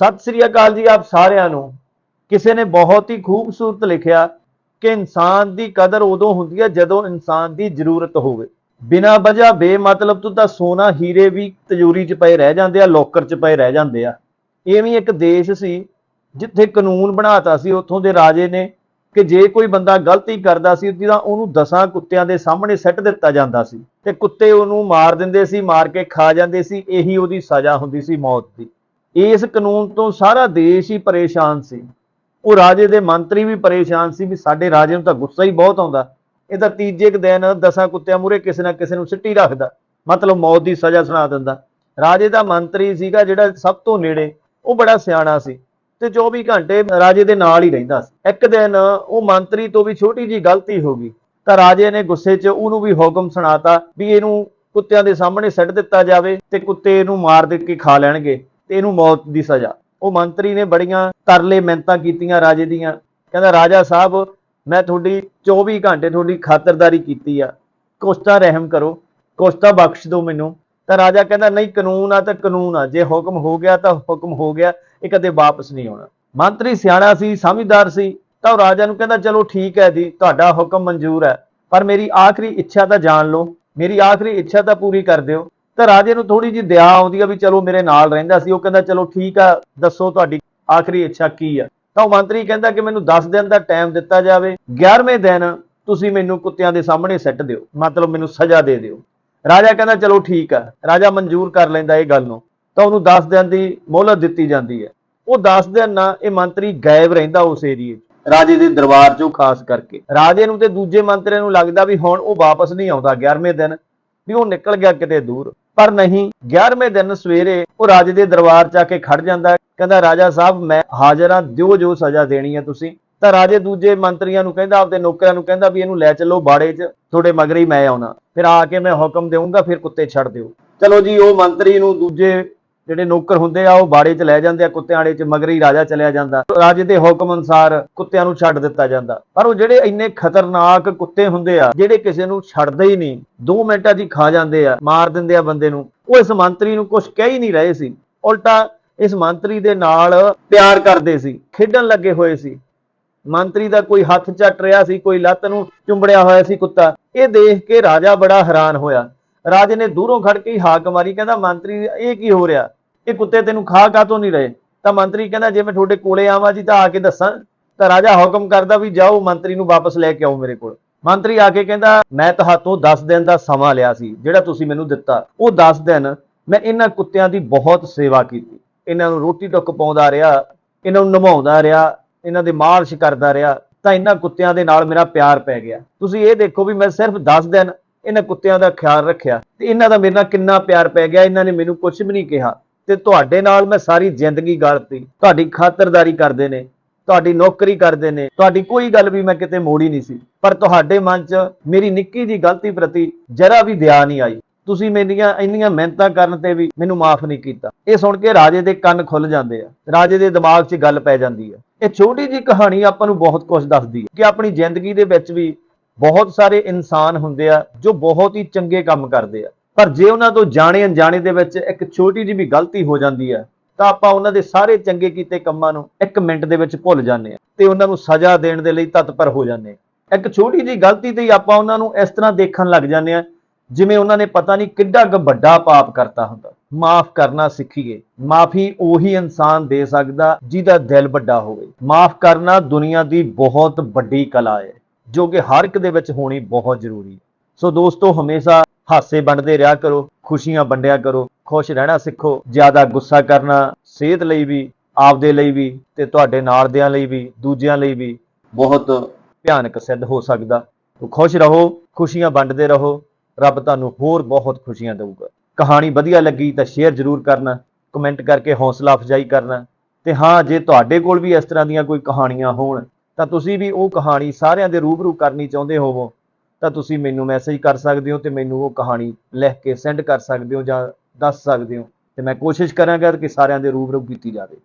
ਸਤਿ ਸ੍ਰੀ ਅਕਾਲ ਜੀ ਆਪ ਸਾਰਿਆਂ ਨੂੰ। ਕਿਸੇ ਨੇ ਬਹੁਤ ਹੀ ਖੂਬਸੂਰਤ ਲਿਖਿਆ ਕਿ ਇਨਸਾਨ ਦੀ ਕਦਰ ਉਦੋਂ ਹੁੰਦੀ ਹੈ ਜਦੋਂ ਇਨਸਾਨ ਦੀ ਜ਼ਰੂਰਤ ਹੋਵੇ। ਬਿਨਾਂ ਵਜ੍ਹਾ ਬੇਮਤਲਬ ਤੋਂ ਤਾਂ ਸੋਨਾ ਹੀਰੇ ਵੀ ਤਜੂਰੀ 'ਚ ਪਏ ਰਹਿ ਜਾਂਦੇ ਆ, ਲੋਕਰ 'ਚ ਪਏ ਰਹਿ ਜਾਂਦੇ ਆ। ਇਹ ਇੱਕ ਦੇਸ਼ ਸੀ ਜਿੱਥੇ ਕਾਨੂੰਨ ਬਣਾਤਾ ਸੀ, ਉੱਥੋਂ ਦੇ ਰਾਜੇ ਨੇ ਕਿ ਜੇ ਕੋਈ ਬੰਦਾ ਗਲਤੀ ਕਰਦਾ ਸੀ ਤਾਂ ਉਹਨੂੰ ਦਸਾਂ ਕੁੱਤਿਆਂ ਦੇ ਸਾਹਮਣੇ ਸੱਟ ਦਿੱਤਾ ਜਾਂਦਾ ਸੀ ਤੇ ਕੁੱਤੇ ਉਹਨੂੰ ਮਾਰ ਦਿੰਦੇ ਸੀ, ਮਾਰ ਕੇ ਖਾ ਜਾਂਦੇ ਸੀ, ਇਹੀ ਉਹਦੀ ਸਜ਼ਾ ਹੁੰਦੀ ਸੀ ਮੌਤ ਦੀ। ਇਸ ਕਾਨੂੰਨ ਤੋਂ ਸਾਰਾ ਦੇਸ਼ ਹੀ ਪਰੇਸ਼ਾਨ ਸੀ। ਉਹ ਰਾਜੇ ਦੇ ਮੰਤਰੀ ਵੀ ਪਰੇਸ਼ਾਨ ਸੀ ਵੀ ਸਾਡੇ ਰਾਜੇ ਨੂੰ ਤਾਂ ਗੁੱਸਾ ਹੀ ਬਹੁਤ ਆਉਂਦਾ। ਇਹ ਤਾਂ ਤੀਜੇ ਕੁ ਦਿਨ ਦਸਾਂ ਕੁੱਤਿਆਂ ਮੂਰੇ ਕਿਸੇ ਨਾ ਕਿਸੇ ਨੂੰ ਸਿੱਟੀ ਰੱਖਦਾ, ਮਤਲਬ ਮੌਤ ਦੀ ਸਜ਼ਾ ਸੁਣਾ ਦਿੰਦਾ। ਰਾਜੇ ਦਾ ਮੰਤਰੀ ਸੀਗਾ ਜਿਹੜਾ ਸਭ ਤੋਂ ਨੇੜੇ, ਉਹ ਬੜਾ ਸਿਆਣਾ ਸੀ ਤੇ 24 ਘੰਟੇ ਰਾਜੇ ਦੇ ਨਾਲ ਹੀ ਰਹਿੰਦਾ ਸੀ। ਇੱਕ ਦਿਨ ਉਹ ਮੰਤਰੀ ਤੋਂ ਵੀ ਛੋਟੀ ਜੀ ਗਲਤੀ ਹੋ ਗਈ, ਤਾਂ ਰਾਜੇ ਨੇ ਗੁੱਸੇ 'ਚ ਉਹਨੂੰ ਵੀ ਹੁਕਮ ਸੁਣਾਤਾ ਵੀ ਇਹਨੂੰ ਕੁੱਤਿਆਂ ਦੇ ਸਾਹਮਣੇ ਸੱਟ ਦਿੱਤਾ ਜਾਵੇ ਤੇ ਕੁੱਤੇ ਇਹਨੂੰ ਮਾਰ ਦੇ ਕੇ ਖਾ ਲੈਣਗੇ। ਤੇ ਇਹਨੂੰ ਮੌਤ ਦੀ ਸਜ਼ਾ। ਉਹ ਮੰਤਰੀ ਨੇ ਬੜੀਆਂ ਤਰਲੇ ਮਿਹਨਤਾਂ ਕੀਤੀਆਂ ਰਾਜੇ ਦੀਆਂ। ਕਹਿੰਦਾ, ਰਾਜਾ ਸਾਹਿਬ, ਮੈਂ ਤੁਹਾਡੀ 24 ਘੰਟੇ ਤੁਹਾਡੀ ਖਾਤਰਦਾਰੀ ਕੀਤੀ ਆ। ਕੁਛ ਤਾਂ ਰਹਿਮ ਕਰੋ ਕੁਛ ਤਾਂ ਬਖਸ਼ ਦਿਓ ਮੈਨੂੰ। ਤਾਂ ਰਾਜਾ ਕਹਿੰਦਾ, ਨਹੀਂ, ਕਾਨੂੰਨ ਆ ਤਾਂ ਕਾਨੂੰਨ ਆ। ਜੇ ਹੁਕਮ ਹੋ ਗਿਆ ਤਾਂ ਹੁਕਮ ਹੋ ਗਿਆ, ਇਹ ਕਦੇ ਵਾਪਸ ਨਹੀਂ ਆਉਣਾ। ਮੰਤਰੀ ਸਿਆਣਾ ਸੀ, ਸਮਝਦਾਰ ਸੀ, ਤਾਂ ਉਹ ਰਾਜਾ ਨੂੰ ਕਹਿੰਦਾ, ਚਲੋ ਠੀਕ ਹੈ ਜੀ, ਤੁਹਾਡਾ ਹੁਕਮ ਮਨਜ਼ੂਰ ਹੈ, ਪਰ ਮੇਰੀ ਆਖਰੀ ਇੱਛਾ ਤਾਂ ਜਾਣ ਲਓ। ਮੇਰੀ ਆਖਰੀ ਇੱਛਾ ਤਾਂ ਪੂਰੀ ਕਰ ਦਿਓ। ਤਾਂ ਰਾਜੇ ਨੂੰ ਥੋੜੀ ਜਿਹੀ ਦਇਆ ਆਉਂਦੀ ਆ ਵੀ ਚਲੋ ਮੇਰੇ ਨਾਲ ਰਹਿੰਦਾ ਸੀ, ਉਹ ਕਹਿੰਦਾ, ਚਲੋ ਠੀਕ ਆ, ਦੱਸੋ ਤੁਹਾਡੀ ਆਖਰੀ ਇੱਛਾ ਕੀ ਆ? ਤਾਂ ਉਹ ਮੰਤਰੀ ਕਹਿੰਦਾ ਕਿ ਮੈਨੂੰ 10 ਦਿਨ ਦਾ ਟਾਈਮ ਦਿੱਤਾ ਜਾਵੇ 11ਵੇਂ ਦਿਨ ਤੁਸੀਂ ਮੈਨੂੰ ਕੁੱਤਿਆਂ ਦੇ ਸਾਹਮਣੇ ਸੱਟ ਦਿਓ, ਮਤਲਬ ਮੈਨੂੰ ਸਜ਼ਾ ਦੇ ਦਿਓ। ਰਾਜਾ ਕਹਿੰਦਾ, ਚਲੋ ਠੀਕ ਆ। ਰਾਜਾ ਮਨਜ਼ੂਰ ਕਰ ਲੈਂਦਾ ਇਹ ਗੱਲ ਨੂੰ। ਤਾਂ ਉਹਨੂੰ 10 ਦਿਨ ਦੀ ਮੋਹਲਤ ਦਿੱਤੀ ਜਾਂਦੀ ਹੈ। ਉਹ 10 ਦਿਨ ਨਾ ਇਹ ਮੰਤਰੀ ਗਾਇਬ ਰਹਿੰਦਾ ਉਸ ਏਰੀਏ ਰਾਜੇ ਦੇ ਦਰਬਾਰ 'ਚੋਂ ਖਾਸ ਕਰਕੇ। ਰਾਜੇ ਨੂੰ ਤੇ ਦੂਜੇ ਮੰਤਰੀਆਂ ਨੂੰ ਲੱਗਦਾ ਵੀ ਹੁਣ ਉਹ ਵਾਪਸ ਨਹੀਂ ਆਉਂਦਾ 11ਵੇਂ ਦਿਨ, ਵੀ ਉਹ ਨਿਕਲ ਗਿਆ ਕਿਤੇ ਦੂਰ। ਪਰ ਨਹੀਂ 11ਵੇਂ ਦਿਨ ਸਵੇਰੇ ਉਹ ਰਾਜੇ ਦੇ ਦਰਬਾਰ 'ਚ ਆ ਕੇ ਖੜ ਜਾਂਦਾ ਕਹਿੰਦਾ, ਰਾਜਾ ਸਾਹਿਬ, ਮੈਂ ਹਾਜ਼ਰ ਹਾਂ ਦਿਓ ਜੋ ਸਜ਼ਾ ਦੇਣੀ ਹੈ ਤੁਸੀਂ। ਤਾਂ ਰਾਜੇ ਦੂਜੇ ਮੰਤਰੀਆਂ ਨੂੰ ਕਹਿੰਦਾ, ਆਪਦੇ ਨੌਕਰਾਂ ਨੂੰ ਕਹਿੰਦਾ ਵੀ ਇਹਨੂੰ ਲੈ ਚੱਲੋ ਬਾੜੇ 'ਚ, ਤੁਹਾਡੇ ਮਗਰ ਹੀ ਮੈਂ ਆਉਣਾ। ਫਿਰ ਆ ਕੇ ਮੈਂ ਹੁਕਮ ਦੇਵਾਂਗਾ ਫਿਰ ਕੁੱਤੇ ਛੱਡ ਦਿਓ। ਚਲੋ ਜੀ, ਉਹ ਮੰਤਰੀ ਨੂੰ ਦੂਜੇ ਜਿਹੜੇ ਨੌਕਰ ਹੁੰਦੇ ਆ, ਉਹ ਬਾੜੇ 'ਚ ਲੈ ਜਾਂਦੇ ਆ ਕੁੱਤਿਆਂ ਵਾਲੇ 'ਚ ਮਗਰ ਹੀ ਰਾਜਾ ਚਲਿਆ ਜਾਂਦਾ। ਰਾਜੇ ਦੇ ਹੁਕਮ ਅਨੁਸਾਰ ਕੁੱਤਿਆਂ ਨੂੰ ਛੱਡ ਦਿੱਤਾ ਜਾਂਦਾ। ਪਰ ਉਹ ਜਿਹੜੇ ਇੰਨੇ ਖਤਰਨਾਕ ਕੁੱਤੇ ਹੁੰਦੇ ਆ, ਜਿਹੜੇ ਕਿਸੇ ਨੂੰ ਛੱਡਦੇ ਹੀ ਨਹੀਂ 2 ਮਿੰਟਾਂ 'ਚ ਖਾ ਜਾਂਦੇ ਆ, ਮਾਰ ਦਿੰਦੇ ਆ ਬੰਦੇ ਨੂੰ। ਉਹ ਇਸ ਮੰਤਰੀ ਨੂੰ ਕੁਝ ਕਹਿ ਹੀ ਨਹੀਂ ਰਹੇ ਸੀ। ਉਲਟਾ ਇਸ ਮੰਤਰੀ ਦੇ ਨਾਲ ਪਿਆਰ ਕਰਦੇ ਸੀ, ਖੇਡਣ ਲੱਗੇ ਹੋਏ ਸੀ। ਮੰਤਰੀ ਦਾ ਕੋਈ ਹੱਥ ਚੱਟ ਰਿਹਾ ਸੀ, ਕੋਈ ਲੱਤ ਨੂੰ ਚੁੰਬੜਿਆ ਹੋਇਆ ਸੀ ਕੁੱਤਾ। ਇਹ ਦੇਖ ਕੇ ਰਾਜਾ ਬੜਾ ਹੈਰਾਨ ਹੋਇਆ। ਰਾਜੇ ਨੇ ਦੂਰੋਂ ਖੜ ਕੇ ਹੀ ਹਾਕ ਮਾਰੀ, ਕਹਿੰਦਾ, ਮੰਤਰੀ, ਇਹ ਕੀ ਹੋ ਰਿਹਾ? ਇਹ ਕੁੱਤੇ ਤੈਨੂੰ ਖਾ ਕਾਤੋਂ ਨਹੀਂ ਰਹੇ। ਤਾਂ ਮੰਤਰੀ ਕਹਿੰਦਾ, ਜੇ ਮੈਂ ਤੁਹਾਡੇ ਕੋਲੇ ਆਵਾਂ ਜੀ ਤਾਂ ਆ ਕੇ ਦੱਸਾਂ। ਤਾਂ ਰਾਜਾ ਹੁਕਮ ਕਰਦਾ ਵੀ ਜਾਓ, ਮੰਤਰੀ ਨੂੰ ਵਾਪਸ ਲੈ ਕੇ ਆਓ ਮੇਰੇ ਕੋਲ। ਮੰਤਰੀ ਆ ਕੇ ਕਹਿੰਦਾ, ਮੈਂ ਤੁਹਾਤੋਂ 10 ਦਿਨ ਦਾ ਸਮਾਂ ਲਿਆ ਸੀ, ਜਿਹੜਾ ਤੁਸੀਂ ਮੈਨੂੰ ਦਿੱਤਾ। ਉਹ 10 ਦਿਨ ਮੈਂ ਇਹਨਾਂ ਕੁੱਤਿਆਂ ਦੀ ਬਹੁਤ ਸੇਵਾ ਕੀਤੀ। ਇਹਨਾਂ ਨੂੰ ਰੋਟੀ ਟੁੱਕ ਪਾਉਂਦਾ ਰਿਹਾ, ਇਹਨਾਂ ਨੂੰ ਨਵਾਉਂਦਾ ਰਿਹਾ, ਇਹਨਾਂ ਦੇ ਮਾਰਸ਼ ਕਰਦਾ ਰਿਹਾ। ਤਾਂ ਇਹਨਾਂ ਕੁੱਤਿਆਂ ਦੇ ਨਾਲ ਮੇਰਾ ਪਿਆਰ ਪੈ ਗਿਆ। ਤੁਸੀਂ ਇਹ ਦੇਖੋ ਵੀ ਮੈਂ ਸਿਰਫ 10 ਦਿਨ ਇਹਨਾਂ ਕੁੱਤਿਆਂ ਦਾ ਖਿਆਲ ਰੱਖਿਆ। ਤੇ ਇਹਨਾਂ ਦਾ ਮੇਰੇ ਨਾਲ ਕਿੰਨਾ ਪਿਆਰ ਪੈ ਗਿਆ, ਇਹਨਾਂ ਨੇ ਮੈਨੂੰ ਕੁਝ ਵੀ ਨਹੀਂ ਕਿਹਾ। ਤੇ ਤੁਹਾਡੇ ਨਾਲ ਮੈਂ ਸਾਰੀ ਜ਼ਿੰਦਗੀ ਗਾਲਤੀ। ਤੁਹਾਡੀ ਖਾਤਰਦਾਰੀ ਕਰਦੇ ਨੇ, ਤੁਹਾਡੀ ਨੌਕਰੀ ਕਰਦੇ ਨੇ। ਤੁਹਾਡੀ ਕੋਈ ਗੱਲ ਵੀ ਮੈਂ ਕਿਤੇ ਮੋੜੀ ਨਹੀਂ ਸੀ। ਪਰ ਤੁਹਾਡੇ ਮਨ 'ਚ ਮੇਰੀ ਨਿੱਕੀ ਜੀ ਗਲਤੀ ਪ੍ਰਤੀ ਜਰਾ ਵੀ ਦਇਆ ਨਹੀਂ ਆਈ। ਤੁਸੀਂ ਮੇਰੀਆਂ ਇੰਨੀਆਂ ਮਿਹਨਤਾਂ ਕਰਨ ਤੇ ਵੀ ਮੈਨੂੰ ਮਾਫ ਨਹੀਂ ਕੀਤਾ। ਇਹ ਸੁਣ ਕੇ ਰਾਜੇ ਦੇ ਕੰਨ ਖੁੱਲ ਜਾਂਦੇ ਆ। ਰਾਜੇ ਦੇ ਦਿਮਾਗ 'ਚ ਗੱਲ ਪੈ ਜਾਂਦੀ ਹੈ ਇਹ ਛੋਟੀ ਜੀ ਕਹਾਣੀ ਆਪਾਂ ਨੂੰ ਬਹੁਤ ਕੁਝ ਦੱਸਦੀ ਹੈ ਕਿ ਆਪਣੀ ਜ਼ਿੰਦਗੀ ਦੇ ਵਿੱਚ ਵੀ ਬਹੁਤ ਸਾਰੇ ਇਨਸਾਨ ਹੁੰਦੇ ਆ ਜੋ ਬਹੁਤ ਹੀ ਚੰਗੇ ਕੰਮ ਕਰਦੇ ਆ। ਪਰ ਜੇ ਉਹਨਾਂ ਤੋਂ ਜਾਣੇ ਅਣਜਾਣੇ ਦੇ ਵਿੱਚ ਇੱਕ ਛੋਟੀ ਜਿਹੀ ਵੀ ਗਲਤੀ ਹੋ ਜਾਂਦੀ ਹੈ, ਤਾਂ ਆਪਾਂ ਉਹਨਾਂ ਦੇ ਸਾਰੇ ਚੰਗੇ ਕੀਤੇ ਕੰਮਾਂ ਨੂੰ ਇੱਕ ਮਿੰਟ ਦੇ ਵਿੱਚ ਭੁੱਲ ਜਾਂਦੇ ਆ ਤੇ ਉਹਨਾਂ ਨੂੰ ਸਜ਼ਾ ਦੇਣ ਦੇ ਲਈ ਤਤਪਰ ਹੋ ਜਾਂਦੇ ਆ ਇੱਕ ਛੋਟੀ ਜਿਹੀ ਗਲਤੀ ਤੇ ਹੀ ਆਪਾਂ ਉਹਨਾਂ ਨੂੰ ਇਸ ਤਰ੍ਹਾਂ ਦੇਖਣ ਲੱਗ ਜਾਂਦੇ ਆ ਜਿਵੇਂ ਉਹਨਾਂ ਨੇ ਪਤਾ ਨਹੀਂ ਕਿੱਡਾ ਕੁ ਵੱਡਾ ਪਾਪ ਕਰਤਾ ਹੁੰਦਾ। ਮਾਫ ਕਰਨਾ ਸਿੱਖੀਏ, ਮਾਫੀ ਉਹੀ ਇਨਸਾਨ ਦੇ ਸਕਦਾ ਜਿਹਦਾ ਦਿਲ ਵੱਡਾ ਹੋਵੇ। ਮਾਫ ਕਰਨਾ ਦੁਨੀਆ ਦੀ ਬਹੁਤ ਵੱਡੀ ਕਲਾ ਹੈ, ਜੋ ਕਿ ਹਰ ਇੱਕ ਦੇ ਵਿੱਚ ਹੋਣੀ ਬਹੁਤ ਜ਼ਰੂਰੀ ਹੈ। ਸੋ ਦੋਸਤੋ, ਹਮੇਸ਼ਾ ਹਾਸੇ ਵੰਡਦੇ ਰਿਹਾ ਕਰੋ, ਖੁਸ਼ੀਆਂ ਵੰਡਿਆ ਕਰੋ, ਖੁਸ਼ ਰਹਿਣਾ ਸਿੱਖੋ, ਜ਼ਿਆਦਾ ਗੁੱਸਾ ਕਰਨਾ ਸਿਹਤ ਲਈ ਵੀ, ਆਪਦੇ ਲਈ ਵੀ ਤੇ ਤੁਹਾਡੇ ਨਾਲ ਦਿਆਂ ਲਈ ਵੀ, ਦੂਜਿਆਂ ਲਈ ਵੀ ਬਹੁਤ ਭਿਆਨਕ ਸਿੱਧ ਹੋ ਸਕਦਾ। ਤੋ ਖੁਸ਼ ਰਹੋ, ਖੁਸ਼ੀਆਂ ਵੰਡਦੇ ਰਹੋ, ਰੱਬ ਤੁਹਾਨੂੰ ਹੋਰ ਬਹੁਤ ਖੁਸ਼ੀਆਂ ਦੇਊਗਾ। ਕਹਾਣੀ ਵਧੀਆ ਲੱਗੀ ਤਾਂ ਸ਼ੇਅਰ ਜ਼ਰੂਰ ਕਰਨਾ ਕਮੈਂਟ ਕਰਕੇ ਹੌਸਲਾ ਅਫਜ਼ਾਈ ਕਰਨਾ ਤੇ ਹਾਂ, ਜੇ ਤੁਹਾਡੇ ਕੋਲ ਵੀ ਇਸ ਤਰ੍ਹਾਂ ਦੀਆਂ ਕੋਈ ਕਹਾਣੀਆਂ ਹੋਣ ਤਾਂ ਤੁਸੀਂ ਵੀ ਉਹ ਕਹਾਣੀ ਸਾਰਿਆਂ ਦੇ ਰੂਬਰੂ ਕਰਨੀ ਚਾਹੁੰਦੇ ਹੋਵੋ। ਤਾਂ ਤੁਸੀਂ ਮੈਨੂੰ ਮੈਸੇਜ ਕਰ ਸਕਦੇ ਹੋ ਤੇ ਮੈਨੂੰ ਉਹ ਕਹਾਣੀ ਲਿਖ ਕੇ ਸੈਂਡ ਕਰ ਸਕਦੇ ਹੋ ਜਾਂ ਦੱਸ ਸਕਦੇ ਹੋ। ਤੇ ਮੈਂ ਕੋਸ਼ਿਸ਼ ਕਰਾਂਗਾ ਕਿ ਸਾਰਿਆਂ ਦੇ ਰੂਬਰੂ ਕੀਤੀ ਜਾਵੇ।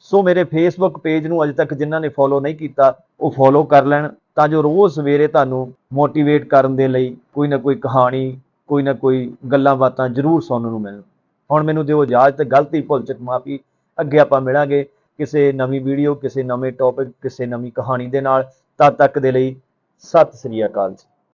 ਸੋ ਮੇਰੇ ਫੇਸਬੁੱਕ ਪੇਜ ਨੂੰ ਅਜੇ ਤੱਕ ਜਿਨ੍ਹਾਂ ਨੇ ਫੋਲੋ ਨਹੀਂ ਕੀਤਾ, ਉਹ ਫੋਲੋ ਕਰ ਲੈਣ ਤਾਂ ਜੋ ਰੋਜ਼ ਸਵੇਰੇ ਤੁਹਾਨੂੰ ਮੋਟੀਵੇਟ ਕਰਨ ਦੇ ਲਈ ਕੋਈ ਨਾ ਕੋਈ ਕਹਾਣੀ, ਕੋਈ ਨਾ ਕੋਈ ਗੱਲਾਂ ਬਾਤਾਂ ਜ਼ਰੂਰ ਸੁਣਨ ਨੂੰ ਮਿਲਣ। ਹੁਣ ਮੈਨੂੰ ਦਿਓ ਇਜਾਜ਼ਤ, ਗਲਤੀ, ਭੁੱਲ ਚੁੱਕ ਮਾਫੀ, ਅੱਗੇ ਆਪਾਂ ਮਿਲਾਂਗੇ ਕਿਸੇ ਨਵੀਂ ਵੀਡੀਓ ਕਿਸੇ ਨਵੇਂ ਟੌਪਿਕ ਕਿਸੇ ਨਵੀਂ ਕਹਾਣੀ ਦੇ ਨਾਲ। ਤਦ ਤੱਕ ਦੇ ਲਈ ਸਤਿ ਸ੍ਰੀ ਅਕਾਲ ਜੀ।